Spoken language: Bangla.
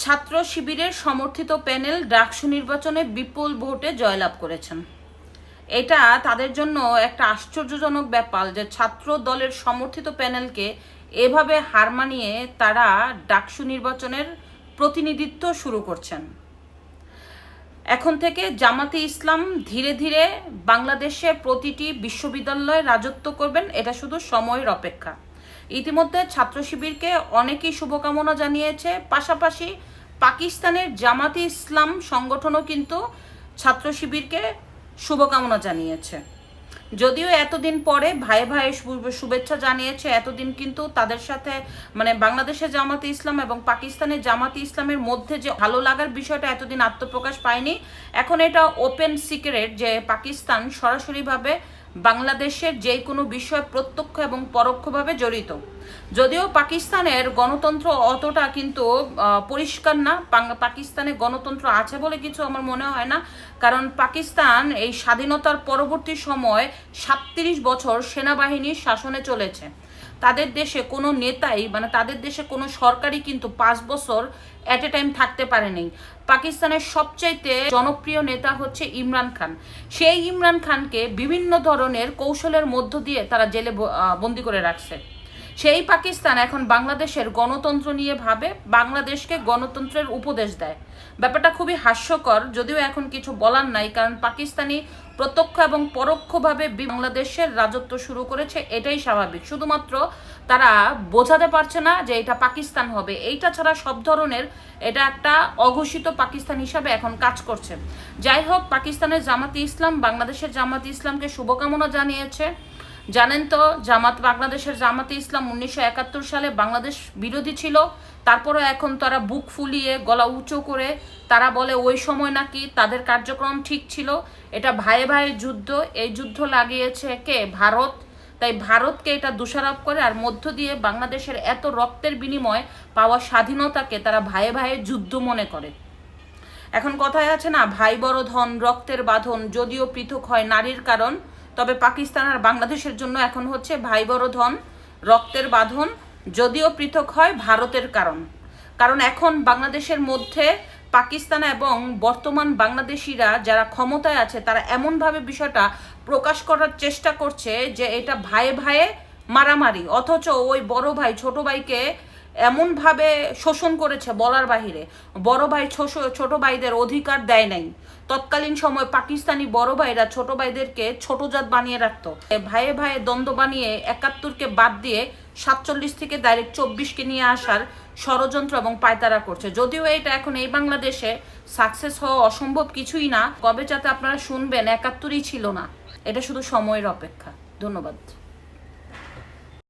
ছাত্র শিবিরের সমর্থিত প্যানেল ডাকসু নির্বাচনে বিপুল ভোটে জয়লাভ করেছেন। এটা তাদের জন্য একটা আশ্চর্যজনক ব্যাপার যে ছাত্র দলের সমর্থিত প্যানেলকে এভাবে হার মানিয়ে তারা ডাকসু নির্বাচনের প্রতিনিধিত্ব শুরু করছেন। এখন থেকে জামাতে ইসলাম ধীরে ধীরে বাংলাদেশে প্রতিটি বিশ্ববিদ্যালয়ে রাজত্ব করবেন, এটা শুধু সময়ের অপেক্ষা। ইতিমধ্যে ছাত্র শিবিরকে অনেকেই শুভকামনা জানিয়েছে। পাশাপাশি পাকিস্তানের জামাতি ইসলাম সংগঠনও কিন্তু ছাত্র শিবিরকে শুভকামনা জানিয়েছে। যদিও এতদিন পরে ভাই ভাই শুভেচ্ছা জানিয়েছে, এতদিন কিন্তু তাদের সাথে মানে বাংলাদেশের জামাতে ইসলাম এবং পাকিস্তানের জামাতে ইসলামের মধ্যে যে ভালো লাগার বিষয়টা এতদিন আত্মপ্রকাশ পায়নি, এখন এটা ওপেন সিক্রেট যে পাকিস্তান সরাসরিভাবে বাংলাদেশের যে কোনো বিষয় প্রত্যক্ষ এবং পরোক্ষভাবে জড়িত। যদিও পাকিস্তানের গণতন্ত্র অতটা কিন্তু পরিষ্কার না পাকিস্তানে গণতন্ত্র আছে বলে কিছু আমার মনে হয় না। কারণ পাকিস্তান এই স্বাধীনতার পরবর্তী সময় সাতত্রিশ বছর সেনাবাহিনীর শাসনে চলেছে। তাদের দেশে কোনো নেতাই মানে তাদের দেশে কোনো সরকারই কিন্তু পাঁচ বছর অ্যাট এ টাইম থাকতে পারেনি পাকিস্তানের সবচাইতে জনপ্রিয় নেতা হচ্ছে ইমরান খান। সেই ইমরান খানকে বিভিন্ন ধরনের কৌশলের মধ্য দিয়ে তারা জেলে বন্দি করে রাখছে। সেই পাকিস্তান এখন বাংলাদেশের গণতন্ত্র নিয়ে ভাবে, বাংলাদেশকে গণতন্ত্রের উপদেশ দেয়। ব্যাপারটা খুবই হাস্যকর, যদিও এখন কিছু বলার নাই, কারণ পাকিস্তানি প্রত্যক্ষ এবং পরোক্ষভাবে বাংলাদেশের রাজত্ব শুরু করেছে, এটাই স্বাভাবিক। শুধুমাত্র তারা বোঝাতে পারছে না যে এটা পাকিস্তান হবে। এইটা ছাড়া সব ধরনের এটা একটা অঘোষিত পাকিস্তান হিসাবে এখন কাজ করছে। যাই হোক, পাকিস্তানের জামাতি ইসলাম বাংলাদেশের জামাতি ইসলামকে শুভকামনা জানিয়েছে। জানেন তো, জামাত, বাংলাদেশের জামাতে ইসলাম উনিশশো একাত্তর সালে বাংলাদেশ বিরোধী ছিল তারপরে এখন তারা বুক ফুলিয়ে গলা উঁচু করে, তারা বলে ওই সময় নাকি তাদের কার্যক্রম ঠিক ছিল, এটা ভাইয়ে ভাইয়ের যুদ্ধ, এই যুদ্ধ লাগিয়েছে কে? ভারত। তাই ভারতকে এটা দোষারোপ করে আর মধ্য দিয়ে বাংলাদেশের এত রক্তের বিনিময়ে পাওয়া স্বাধীনতাকে তারা ভাইয়ে ভাইয়ের যুদ্ধ মনে করে। এখন কথায় আছে না, ভাই বড় ধন, রক্তের বাঁধন, যদিও পৃথক হয় নারীর কারণ তবে পাকিস্তান আর বাংলাদেশের জন্য এখন হচ্ছে ভাই বড় ধন, রক্তের বাঁধন, যদিও পৃথক হয় ভারতের কারণ। কারণ এখন বাংলাদেশের মধ্যে পাকিস্তান এবং বর্তমান বাংলাদেশিরা যারা ক্ষমতায় আছে, তারা এমনভাবে বিষয়টা প্রকাশ করার চেষ্টা করছে যে এটা ভাইয়ে ভাইয়ে মারামারি। অথচ ওই বড় ভাই, ছোট ভাইকে এমনভাবে শোষণ করেছে বলার বাহিরে। বড় ভাই ছোট- ভাইদের অধিকার দেয় নাই। তৎকালীন সময় পাকিস্তানি বড় ভাইরা ছোট ভাইদেরকে ছোট জাত বানিয়ে রাখতো। ভাইয়ে ভাইয়ে দ্বন্দ্ব বানিয়ে একাত্তরকে বাদ দিয়ে সাতচল্লিশ থেকে ডাইরেক্ট চব্বিশকে নিয়ে আসার ষড়যন্ত্র এবং পায়তারা করছে। যদিও এটা এখন এই বাংলাদেশে সাকসেস হওয়া অসম্ভব কিছুই না কবে যাতে আপনারা শুনবেন, একাত্তরই ছিল না। এটা শুধু সময়ের অপেক্ষা। ধন্যবাদ।